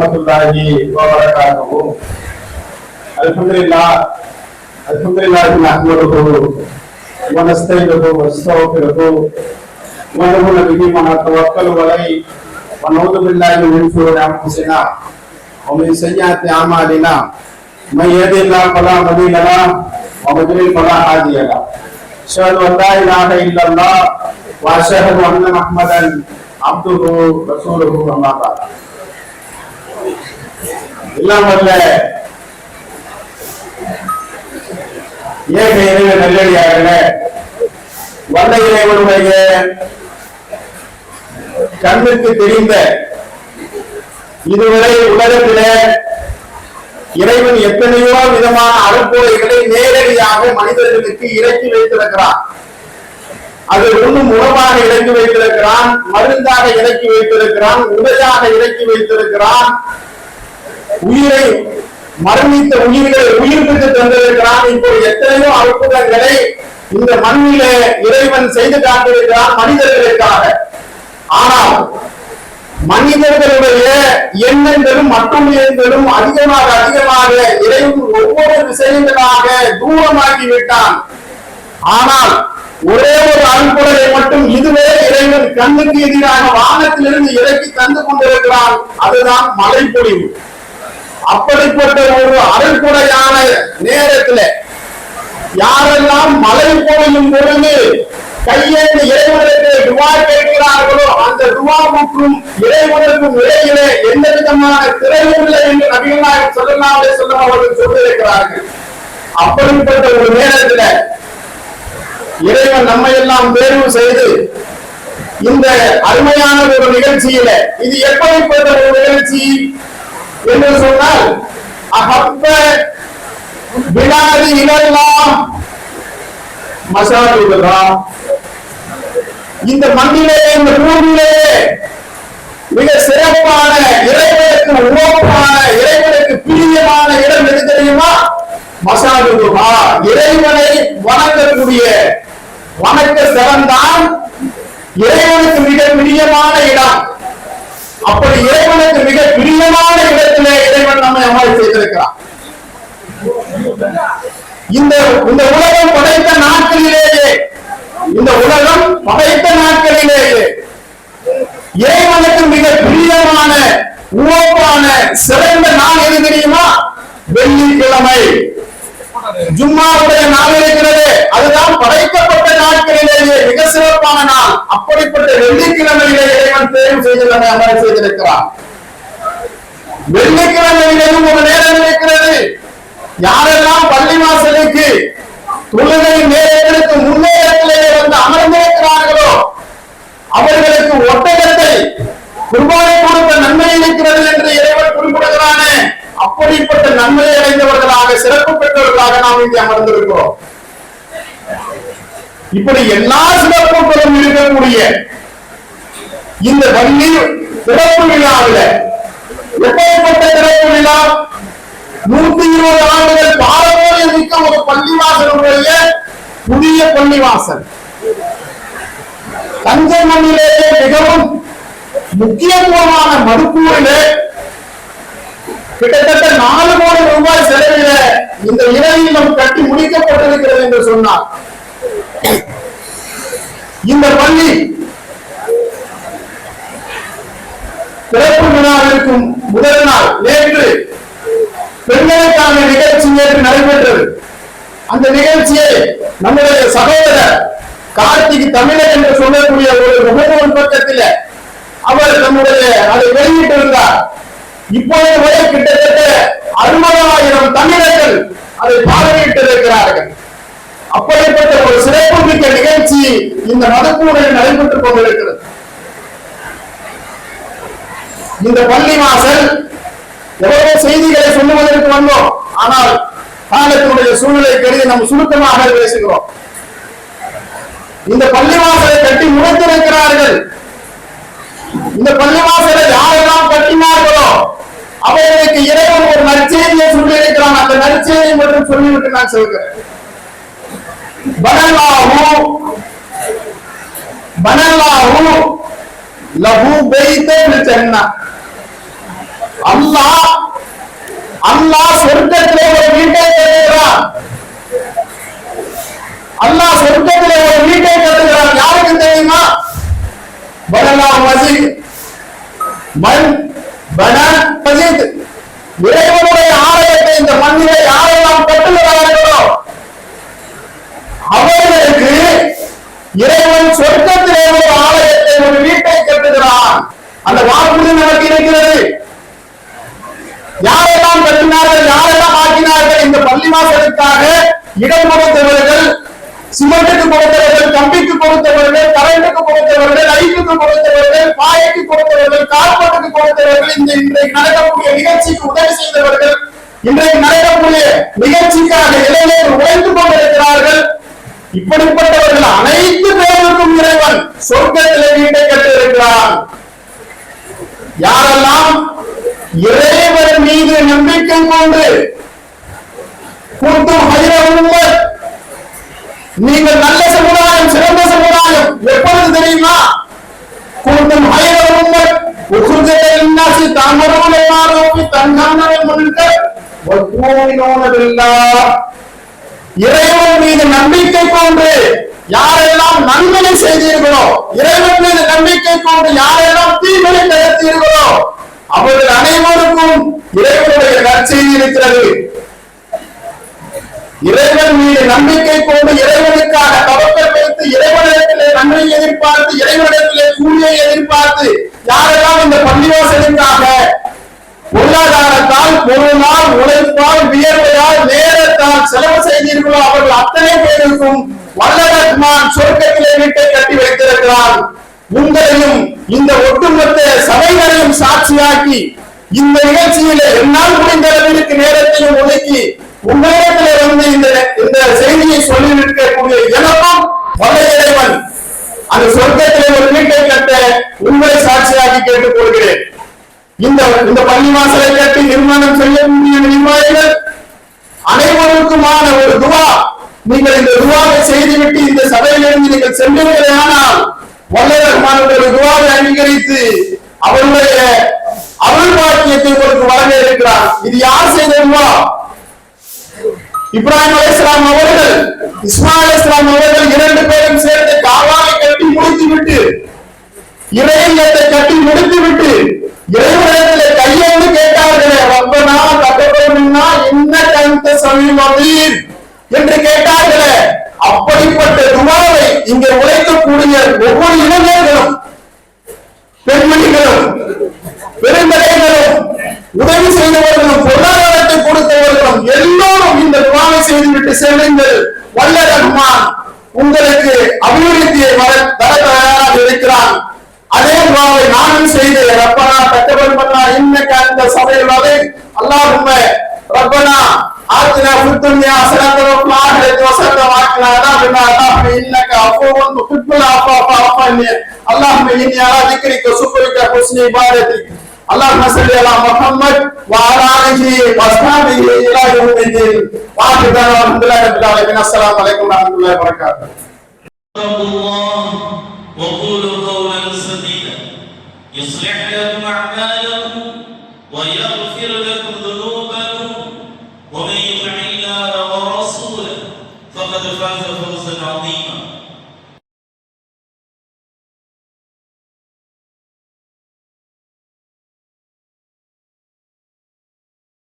عليكم ورحمة الله وبركاته الحمد لله الحمد لله نحمده ونستعينه ونستغفره ونؤمن به ونتوكل عليه ونعوذ بالله من شرور انفسنا ومن سيئات اعمالنا من يهد الله فلا مضل له ومن يضلل فلا هادي له اشهد ان لا اله الا الله واشهد ان محمدا عبده رسوله اما بعد எல்லாம் வல்ல. ஏக வல்ல இறைவனுடைய கண்ணுக்கு தெரிந்த இதுவரை உலகத்தில இறைவன் எத்தனையோ விதமான அறுப்புரைகளை நேரடியாக மனிதர்களுக்கு இறக்கி வைத்திருக்கிறான். அது ஒன்றும் உணவாக இறக்கி வைத்திருக்கிறான் மருந்தாக இறக்கி வைத்திருக்கிறான் உடையாக இறக்கி வைத்திருக்கிறான். உயிரை மரணித்த உயிர்களை உயிர் பெற்று தந்திருக்கிறான். இப்போ எத்தனையோ அற்புதங்களை இந்த மண்ணிலே இறைவன் செய்து காட்டியிருக்கிறான் மனிதர்களுக்காக. ஆனால் மனிதர்களுடைய எண்ணங்களும் மற்றும் எண்களும் அதிகமாக அதிகமாக இறைவன் ஒவ்வொரு விஷயங்களாக தூரமாக்கி விட்டான். ஆனால் ஒரே ஒரு அன்புடலை மட்டும் இதுவே இறைவன் கண்ணுக்கு எதிராக வானத்திலிருந்து இறக்கி தந்து கொண்டிருக்கிறான். அதுதான் மழை பொழிவு அப்படிப்பட்ட ஒரு அருள்குறையான நேரத்துல யாரெல்லாம் மலை பொழியும் பொழுது கையேந்து இறைவனுக்கு துவா கேட்கிறார்களோ அந்த துவாவுக்கும் இறைவனுக்கும் இடையிலே எந்த விதமான திரையும் இல்லை என்று நபிகளாக சொல்லலாமே சொல்லும் அவர்கள் சொல்லியிருக்கிறார்கள். அப்படிப்பட்ட ஒரு நேரத்துல இறைவன் நம்மை எல்லாம் தேர்வு செய்து இந்த அருமையான ஒரு நிகழ்ச்சியில இது எப்படிப்பட்ட ஒரு நிகழ்ச்சி? என்று சொன்னால் அகப்ப வினாதி இனெல்லாம் மசாலுகளா இந்த மண்ணிலே இந்த பூமியிலே மிக சிறப்பான இறைவனுக்கு உணவான இறைவனுக்கு பிரியமான இடம் எது தெரியுமா? மசாலுகா இறைவனை வணங்கக்கூடிய வணக்க சிறந்தான் இறைவனுக்கு மிக பிரியமான இடம். அப்படி இறைவனுக்கு மிக பிரியமான இடத்திலே இறைவன் நம்மை அமர செய்திருக்கிறான். இந்த இந்த உலகம் படைத்த நாட்களிலேயே இந்த உலகம் படைத்த நாட்களிலேயே இறைவனுக்கு மிக பிரியமான உவப்பான சிறந்த நாள் எது தெரியுமா? வெள்ளிக்கிழமை. ஜும்மாவுடைய நாள் இருக்கிறது. அதுதான் படைக்கப்பட்ட நாட்களிலேயே மிக சிறப்பான நாள். அப்படிப்பட்ட வெள்ளிக்கிழமையிலே இறைவன் தேர்வு செய்து நம்மை செய்திருக்கிறார். வெள்ளிக்கிழமையிலேயும் ஒரு நேரம் இருக்கிறது. யாரெல்லாம் பள்ளி வாசலுக்கு தொழுகை நேரத்திற்கு முன்னேறத்திலே வந்து அமர்ந்திருக்கிறார்களோ அவர்களுக்கு ஒட்டகத்தை குர்பானை கொடுத்த நன்மை இருக்கிறது என்று இறைவன் குறிப்பிடுகிறானே. அப்படிப்பட்ட நன்மை அடைந்தவர்களாக சிறப்பு பெற்றவர்களாக நாம் அமர்ந்திருக்கிறோம் இப்படி எல்லா சிறப்புகளும் இருக்கக்கூடிய இந்த வள்ளி சிறப்பு விழாவில் எப்படிப்பட்ட சிறப்பு விழா? நூத்தி இருபது ஆண்டுகள் பாரம்பரிய மிக்க ஒரு பள்ளிவாசலுடைய புதிய பள்ளிவாசல். தஞ்சை மண்ணிலேயே மிகவும் முக்கியத்துவமான மதுக்கூரிலே கிட்டத்தட்ட நாலு கோடி ரூபாய் செலவில இந்த இறையிலம் கட்டி முடிக்கப்பட்டிருக்கிறது என்று சொன்னார். இந்த பள்ளி பிறப்பு விழாவிற்கு முதல் நாள் நேற்று பெண்களுக்கான நிகழ்ச்சி நேற்று நடைபெற்றது. அந்த நிகழ்ச்சியை நம்முடைய சகோதரர் கார்த்திக் தமிழர் என்று சொல்லக்கூடிய ஒரு முகநூல் பக்கத்தில் அவர் நம்முடைய அதை வெளியிட்டிருந்தார். இப்போது வரை கிட்டத்தட்ட அறுபதாயிரம் தமிழர்கள் அதை பார்வையிட்டிருக்கிறார்கள் அப்படிப்பட்ட ஒரு சிறப்பு மிக்க நிகழ்ச்சி இந்த மதக்கூடையில் நடைபெற்றுக் கொண்டிருக்கிறது. இந்த பள்ளி வாசல் எவ்வளவு செய்திகளை சொல்லுவதற்கு வந்தோம். ஆனால் காலத்தினுடைய சூழ்நிலை கருதி நம்ம சுருக்கமாக பேசுகிறோம். இந்த பள்ளிவாசலை கட்டி முடித்திருக்கிறார்கள். இந்த பள்ளிவாசலை யாரெல்லாம் கட்டினார்களோ? அவர்களுக்கு இறைவன் ஒரு நற்செய்தியை சொல்லியிருக்கிறான். அந்த நற்செய்தியை மட்டும் சொல்லிவிட்டு நான் சொல்கிறேன். பனல்லாஹு பனல்லாஹு லஹு பைத்தன் சென்னா அல்லாஹ் அல்லாஹ் சொர்க்கத்திலே ஒரு வீட்டை கட்டுகிறான். அல்லாஹ் சொர்க்கத்திலே ஒரு வீட்டை கட்டுகிறான். யாருக்கு தெரியுமா? பனல்லாஹு மசி மண் பன மஜித் இறைவனுடைய ஆலயத்தை இந்த மண்ணிலே யாரெல்லாம் கட்டுகிறார்களோ அவர்களுக்கு இறைவன் சொர்க்கத்திலே ஒரு ஆலயத்தை ஒரு வீட்டை கட்டுகிறான். அந்த வாக்குறுதி நமக்கு இருக்கிறது. யாரெல்லாம் கட்டினார்கள் யாரெல்லாம் ஆக்கினார்கள் இந்த பள்ளிவாசலுக்காக இடம் கொடுத்தவர்கள் சிமெண்ட்டுக்கு கொடுத்தவர்கள் கம்பிக்கு கொடுத்தவர்கள் கரண்ட்டுக்கு கொடுத்தவர்கள் லைட்டுக்கு கொடுத்தவர்கள் பாயக்கு கொடுத்தவர்கள் கார்பட்டுக்கு கொடுத்தவர்கள் இந்த இன்றைக்கு நடக்கக்கூடிய நிகழ்ச்சிக்கு உதவி செய்தவர்கள் இன்றைக்கு நடக்கக்கூடிய நிகழ்ச்சிக்காக இளைஞர் உழைத்துக் கொண்டிருக்கிறார்கள். இப்படிப்பட்டவர்கள் அனைத்து பேருக்கும் இறைவன் சொர்க்கத்திலே வீட்டை கட்டிருக்கிறான் யாரெல்லாம் இறைவன் மீது நம்பிக்கை கொண்டு கூட்டும் ஹைர உண்மை நீங்கள் நல்ல சமுதாயம் சிறந்த சமுதாயம். எப்பொழுது தெரியுமா? கூட்டம் ஹயர் உம்மத் உகுர்ஜல الناس تعمرون المعروف تنهون عن المنكر இறைவன் மீது நம்பிக்கை போன்று யாரெல்லாம் நன்மையை செய்தீர்களோ இறைவன் மீது நம்பிக்கை கொண்டு யாரெல்லாம் தீமையை நடத்தீர்களோ அவர்கள் அனைவருக்கும் இறைவனுடைய நற்செய்தி இருக்கிறது. இறைவன் மீது நம்பிக்கை கொண்டு இறைவனுக்காக தவக்கல் வைத்து இறைவனிடத்திலே நன்மை எதிர்பார்த்து இறைவனிடத்திலே கூலியை எதிர்பார்த்து யாரெல்லாம் இந்த பள்ளிவாசலுக்காக பொருளாதாரத்தால் பொருளால் உழைப்பால் வியர்வையால் நேரத்தால் செலவு செய்தீர்களோ அவர்கள் அத்தனை பேருக்கும் வல்லரத்மான் சொர்க்கத்திலே வீட்டை கட்டி வைத்திருக்கிறான் உங்களையும் இந்த ஒட்டுமொத்த சபைகளையும் சாட்சியாக்கி இந்த நிகழ்ச்சியிலே என்னால் முடிந்த அளவிற்கு நேரத்தையும் ஒதுக்கி உங்களிடத்திலே வந்து இந்த இந்த செய்தியை சொல்லி நிற்கக்கூடிய எனக்கும் வல்ல இறைவன் அந்த சொர்க்கத்தில் ஒரு வீட்டை கட்ட உங்களை சாட்சியாகி கேட்டுக் கொள்கிறேன். இந்த இந்த பள்ளிவாசலை கட்டி நிர்மாணம் செய்யக்கூடிய நிர்வாகிகள் அனைவருக்குமான ஒரு துவா. நீங்கள் இந்த துவாவை செய்துவிட்டு இந்த சபையிலிருந்து நீங்கள் சென்றீர்களானால் ஆனால் ரஹ்மான் துவாவை அங்கீகரித்து அவருடைய அருள் பாக்கியத்தை உங்களுக்கு வழங்க இருக்கிறார். இது யார் செய்த துவா? இப்ராஹிம் அலிஸ்லாம் அவர்கள் இஸ்மாயில் அலிஸ்லாம் அவர்கள் இரண்டு பேரும் சேர்ந்து காவாவை கட்டி முடித்துவிட்டு இறையத்தை கட்டி முடித்து விட்டு இறைவனிடத்திலே கையோடு கேட்டார்களே ரப்பனா தகவல்னா என்ன கந்த சமீபத்தில் என்று கேட்டார்களே. அப்படிப்பட்ட துவாவை இங்கே உழைக்கக்கூடிய ஒவ்வொரு இளைஞர்களும் பெண்மணிகளும் பெருந்தலைகளும் உதவி செய்தவர்களும் பொருளாதாரத்தை கொடுத்தவர்களும் எல்லோரும் இந்த துவாவை செய்துவிட்டு செல்லுங்கள் வல்ல ரஹ்மான் உங்களுக்கு அபிவிருத்தியை வர- தர தயாராக இருக்கிறான் அதே துவாவை நானும் செய்து ரப்பனா தக்கபல் பண்ணா இன்னக்க அந்த சபையில் அதை அல்லாஹும்ம ரப்பனா ஆத்தினா ஃபித்துன்யா ஹஸனத்தன் வஃபில் ஆஹிரத்தி ஹஸனத்தன் வஅக்னா அதாபன் அல்லாஹும்ம இன்னக அஃபூவுன் துஹிப்புல் அஃவா ஃபஅஃபு அன்னி அல்லாஹும்ம இன்னி அலா ذிக்ரிக சுக்ரிக ஹுஸ்னி இபாதத்திக் اللهم صل على محمد وعلى اله واصحابه الى يوم الدين. واخر دعوانا الحمد لله رب العالمين. السلام عليكم ورحمه الله وبركاته. اتقوا الله وقولوا قولا سديدا. يصلح لكم اعمالكم ويغفر لكم ذنوبكم. ومن يطع الله ورسوله فقد فاز فوزا عظيما.